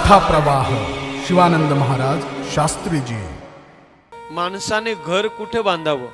कथा प्रवाह शिवानंद महाराज शास्त्रीजी. माणसाने घर कुठं बांधावं?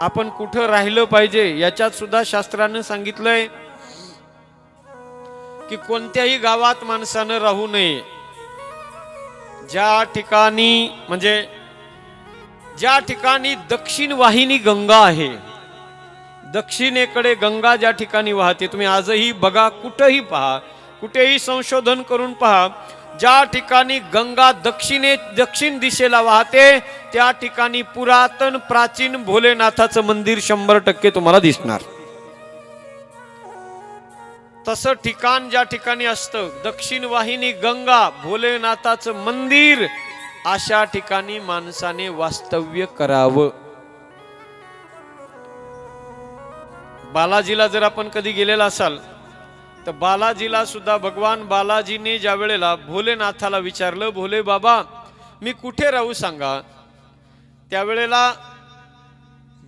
आपण कुठं राहिलं पाहिजे याच्यात सुद्धा शास्त्रानं सांगितलंय की कोणत्याही गावात माणसानं राहू नये. ज्या ठिकाणी म्हणजे ज्या ठिकाणी दक्षिण वाहिनी गंगा आहे दक्षिणेकडे गंगा ज्या ठिकाणी वाहते तुम्ही आजही बघा कुठंही पहा कुठेही संशोधन करून पहा. ज्या ठिकाणी गंगा दक्षिणे दक्षिण दिशेला वाहते त्या ठिकाणी पुरातन प्राचीन भोलेनाथाचं मंदिर शंभर टक्के तुम्हाला दिसणार. तसं ठिकाण ज्या ठिकाणी असतं दक्षिण वाहिनी गंगा भोलेनाथाचं मंदिर अशा ठिकाणी माणसाने वास्तव्य करावं. बालाजीला जर आपण कधी गेलेला असाल तर बालाजीला सुद्धा भगवान बालाजीने ज्या वेळेला भोलेनाथाला विचारलं भोले बाबा मी कुठे राहू सांगा? त्यावेळेला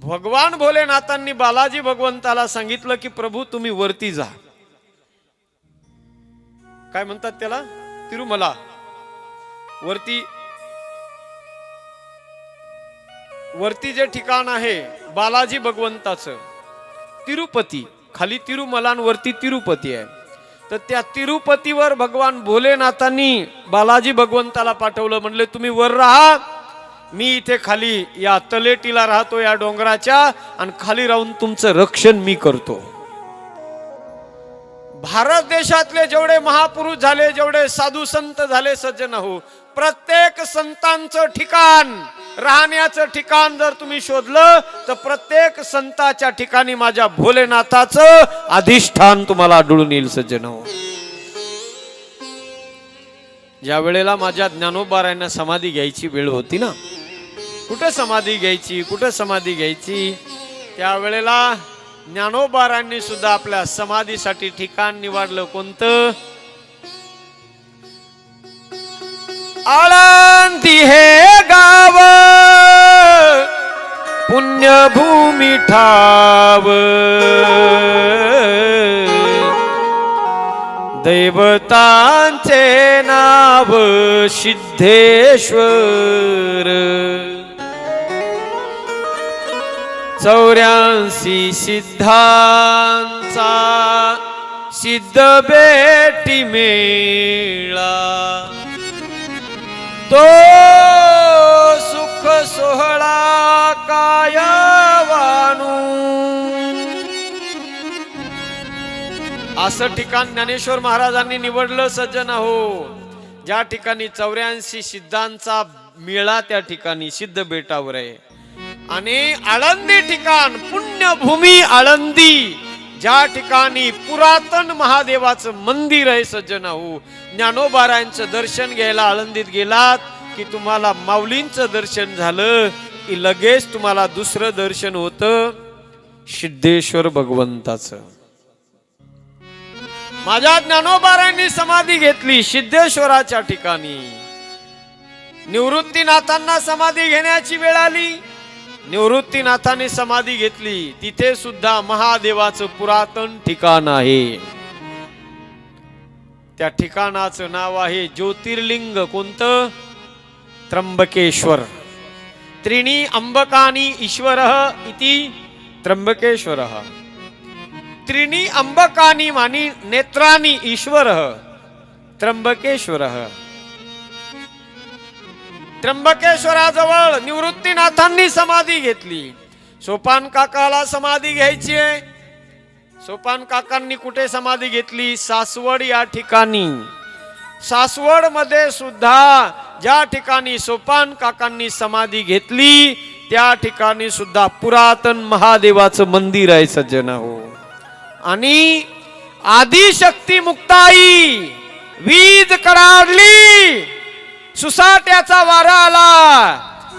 भगवान भोलेनाथांनी बालाजी भगवंताला सांगितलं की प्रभू तुम्ही वरती जा. काय म्हणतात त्याला? तिरुमला. वरती वरती जे ठिकाण आहे बालाजी भगवंताचं तिरुपती. खाली तिरुमलांवरती तिरुपती आहे. तर त्या तिरुपतीवर भगवान भोलेनाथांनी बालाजी भगवंताला पाठवलं. म्हणले तुम्ही वर राहा. मी इथे खाली या तलेटीला राहतो या डोंगराच्या आणि खाली राहून तुमचं रक्षण मी करतो. भारत देशातले जेवढे महापुरुष झाले जेवढे साधू संत झाले सज्जन हो प्रत्येक संतांचं ठिकाण राहण्याचं ठिकाण जर तुम्ही शोधलं तर प्रत्येक संताच्या ठिकाणी माझ्या भोलेनाथाचं अधिष्ठान तुम्हाला आढळून येईल सज्जन हो. ज्या वेळेला माझ्या ज्ञानोबारायांना समाधी घ्यायची वेळ होती ना कुठं समाधी घ्यायची कुठं समाधी घ्यायची? त्यावेळेला ज्ञानोबारांनी सुद्धा आपल्या समाधीसाठी ठिकाण निवडलं कोणतं? आळंदी हे गा गाव पुण्यभूमी ठाव. दैवतांचे नाव सिद्धेश्वर. चौऱ्याऐंशी सिद्धांचा सिद्ध बेटी मेळा. तो असं ठिकाण ज्ञानेश्वर महाराजांनी निवडलं सज्जन हो ज्या ठिकाणी चौऱ्याऐंशी सिद्धांचा मेळा त्या ठिकाणी सिद्ध बेटावर आहे. आणि आळंदी ठिकाण पुण्यभूमी आळंदी. ज्या ठिकाणी पुरातन महादेवाचं मंदिर आहे सज्जन हो ज्ञानोबारायांचं दर्शन घ्यायला आळंदीत गेलात की तुम्हाला माऊलींचं दर्शन झालं की लगेच तुम्हाला दुसरं दर्शन होतं. सिद्धेश्वर भगवंताचं. माझ्या ज्ञानोबारांनी समाधी घेतली सिद्धेश्वराच्या ठिकाणी. निवृत्तीनाथांना समाधी घेण्याची वेळ आली. निवृत्तीनाथाने समाधी घेतली. तिथे सुद्धा महादेवाचं पुरातन ठिकाण आहे. त्या ठिकाणाचं नाव आहे ज्योतिर्लिंग. कोणतं? त्र्यंबकेश्वर. त्रिणी अंबकानी ईश्वर इति त्र्यंबकेश्वर. त्रिनी अंबकानी मानी नेत्रानी ईश्वर त्र्यंबकेश्वर। त्र्यंबकेश्वराजवळ निवृत्तीनाथांनी समाधी घेतली. सोपान काकाला समाधी घ्यायची आहे. सोपान काकांनी कुठे समाधी घेतली? सासवड या ठिकाणी. सासवडमध्ये सुद्धा ज्या ठिकाणी सोपान काकांनी समाधी घेतली त्या ठिकाणी सुद्धा पुरातन महादेवाचं मंदिर आहे सज्जन हो. आणि आदिशक्ती मुक्ताई वीज कडाडली सुसाट्याचा वारा आला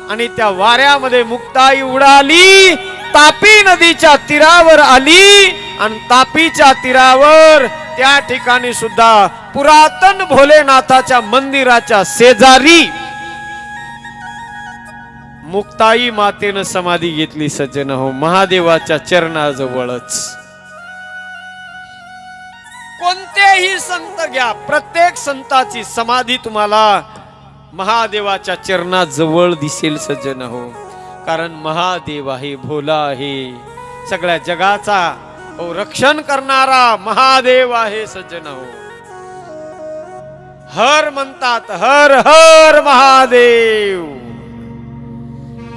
आणि त्या वाऱ्यामध्ये मुक्ताई उडाली. तापी नदीच्या तीरावर आली आणि तापीच्या तीरावर त्या ठिकाणी सुद्धा पुरातन भोलेनाथाच्या मंदिराच्या शेजारी मुक्ताई मातेनं समाधी घेतली सज्जन हो महादेवाच्या चरणाजवळच. कोणतेही संत घ्या. प्रत्येक संताची समाधी तुम्हाला महादेवाच्या चरणाजवळ दिसेल सज्जन हो. कारण महादेव आहे भोला आहे. सगळ्या जगाचा हो रक्षण करणारा महादेव आहे सज्जन हो. हर म्हणतात हर हर महादेव.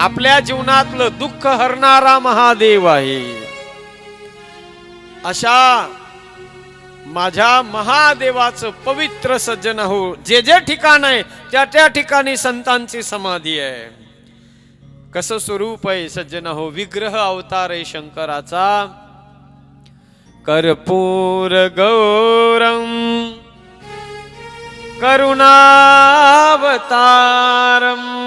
आपल्या जीवनातलं दुःख हरणारा महादेव आहे. अशा माझ्या महादेवाचं पवित्र सज्जन हो. जे जे ठिकाण आहे त्या त्या ठिकाणी संतांची समाधी आहे. कसं स्वरूप आहे सज्जन हो? विग्रह अवतार आहे शंकराचा. कर्पूर गौरम करुणावतारम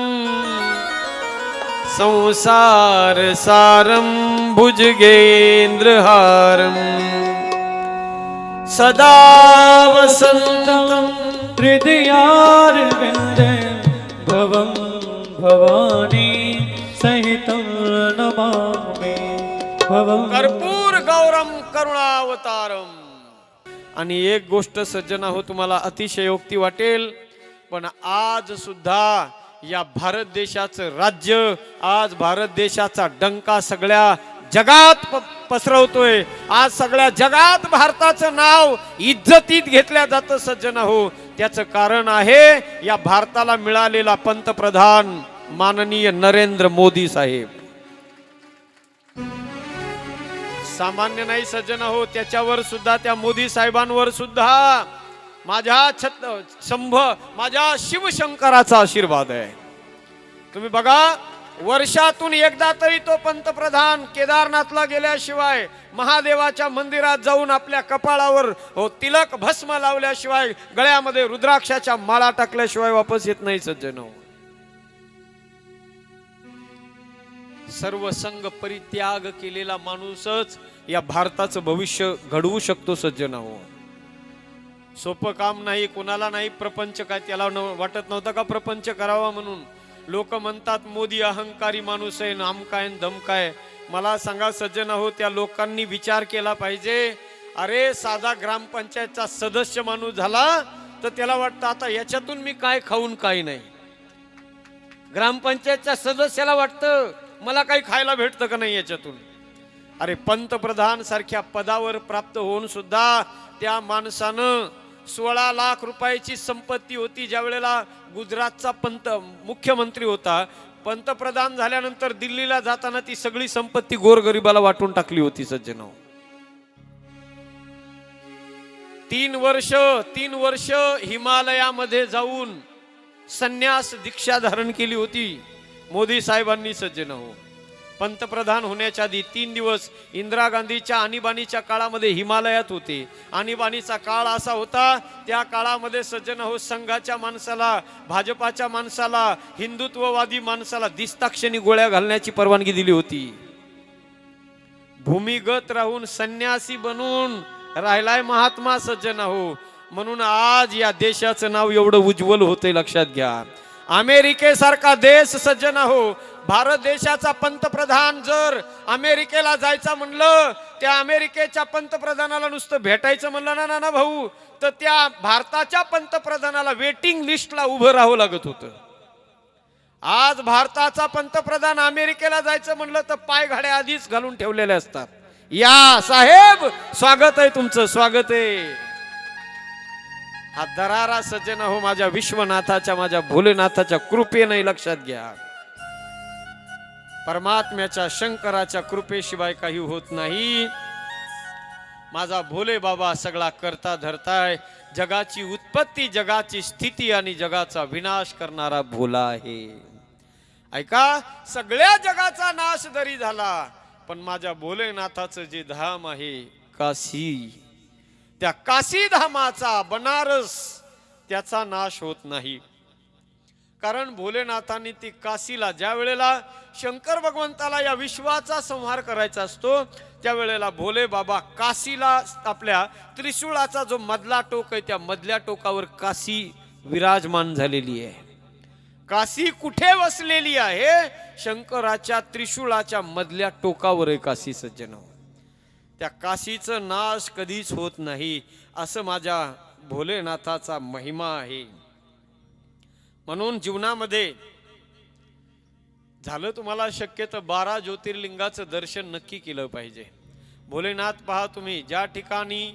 संसार सारं भुजगेन्द्रहारम् सदा वसन्तम् हृदयारविन्दे भवं भवानी सहितं नमामि। भवं कर्पूर गौरम करुणावतारम। आणि एक गोष्ट सज्जना हो तुम्हाला अतिशयोक्ती वाटेल पण आज सुद्धा या भारत देशाचं राज्य आज भारत देशाचा डंका सगळ्या जगात पसरवतोय. आज सगळ्या जगात भारताचं नाव इज्जतीत घेतल्या जातं सज्जन हो त्याचं कारण आहे या भारताला मिळालेला पंतप्रधान माननीय नरेंद्र मोदी साहेब. सामान्य नाही सज्जन हो त्याच्यावर सुद्धा त्या मोदी साहेबांवर सुद्धा माझ्या छत शंभ माझ्या शिवशंकराचा आशीर्वाद आहे. तुम्ही बघा वर्षातून एकदा तरी तो पंतप्रधान केदारनाथला गेल्याशिवाय महादेवाच्या मंदिरात जाऊन आपल्या कपाळावर हो तिलक भस्म लावल्याशिवाय गळ्यामध्ये रुद्राक्षाच्या माळा टाकल्याशिवाय वापस येत नाही सज्जन. सर्व संघ परित्याग केलेला माणूसच या भारताचं भविष्य घडवू शकतो सज्जन. सोपं काम नाही कोणाला नाही प्रपंच काय त्याला न- वाटत नव्हतं का प्रपंच करावा म्हणून? लोक म्हणतात मोदी अहंकारी माणूस आहे नामकाय धमकाय मला सांगा सज्जन हो त्या लोकांनी विचार केला पाहिजे. अरे साधा ग्रामपंचायतचा सदस्य माणूस झाला तर त्याला वाटतं आता याच्यातून मी काय खाऊन काय नाही. ग्रामपंचायतच्या सदस्याला वाटतं मला काही खायला भेटतं का नाही याच्यातून? अरे पंतप्रधान सारख्या पदावर प्राप्त होऊन सुद्धा त्या माणसानं सोळा लाख रुपयाची संपत्ती होती ज्या वेळेला गुजरातचा पंत मुख्यमंत्री होता. पंतप्रधान झाल्यानंतर दिल्लीला जाताना ती सगळी संपत्ती गोरगरिबाला वाटून टाकली होती सज्जनो. तीन वर्ष तीन वर्ष हिमालयामध्ये जाऊन संन्यास दीक्षा धारण केली होती. मोदी साहेबांनी सज्जन. हो पंतप्रधान होण्याच्या आधी तीन दिवस इंदिरा गांधीच्या आणीबाणीच्या काळामध्ये हिमालयात होते. आणीबाणीचा काळ असा होता त्या काळामध्ये सज्जन हो संघाच्या माणसाला भाजपाच्या माणसाला हिंदुत्ववादी माणसाला दिस्ताक्षणी गोळ्या घालण्याची परवानगी दिली होती. भूमिगत राहून संन्यासी बनून राहिलाय महात्मा सज्जन हो म्हणून आज या देशाचं नाव एवढं उज्ज्वल होतंय लक्षात घ्या. अमेरिकेसारखा देश सज्जन हो भारत देशाचा पंतप्रधान जर अमेरिकेला जायचं म्हणलं त्या अमेरिकेच्या पंतप्रधानाला नुसतं भेटायचं म्हणलं ना ना भाऊ. तर त्या भारताच्या पंतप्रधानाला वेटिंग लिस्टला उभं राहावं लागत होतं. आज भारताचा पंतप्रधान अमेरिकेला जायचं म्हणलं तर पायघाड्या आधीच घालून ठेवलेले असतात. या साहेब! स्वागत आहे तुमचं स्वागत आहे. हा दरारा सज्जन हो माझ्या विश्वनाथाच्या माझ्या भोलेनाथाच्या कृपेने लक्षात घ्या. परमात्म्याच्या शंकराच्या कृपेशिवाय काही होत नाही. माझा भोले बाबा सगळा करता धरताय. जगाची उत्पत्ती जगाची स्थिती आणि जगाचा विनाश करणारा भोला आहे. ऐका सगळ्या जगाचा नाश जरी झाला पण माझ्या भोलेनाथाचं जे धाम आहे काशी त्या काशी धामाचा बनारस त्याचा नाश होत नाही. कारण भोलेनाथांनी ती काशीला ज्या वेळेला शंकर भगवंताला या विश्वाचा संहार करायचा असतो त्यावेळेला भोले बाबा काशीला आपल्या त्रिशूळाचा जो मधला टोक आहे त्या मधल्या टोकावर काशी विराजमान झालेली आहे. काशी कुठे वसलेली आहे? शंकराच्या त्रिशूळाच्या मधल्या टोकावर आहे काशी सज्जन हो. त्या काशीचं नाश कधीच होत नाही असं माझ्या भोलेनाथाचा महिमा आहे. म्हणून जीवनामध्ये झालं तुम्हाला शक्य तर बारा ज्योतिर्लिंगाचं दर्शन नक्की केलं पाहिजे. भोलेनाथ पहा तुम्ही ज्या ठिकाणी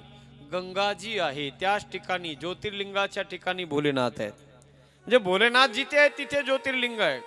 गंगाजी आहे त्याच ठिकाणी ज्योतिर्लिंगाच्या ठिकाणी भोलेनाथ आहेत. म्हणजे भोलेनाथ जिथे आहे तिथे ज्योतिर्लिंग आहे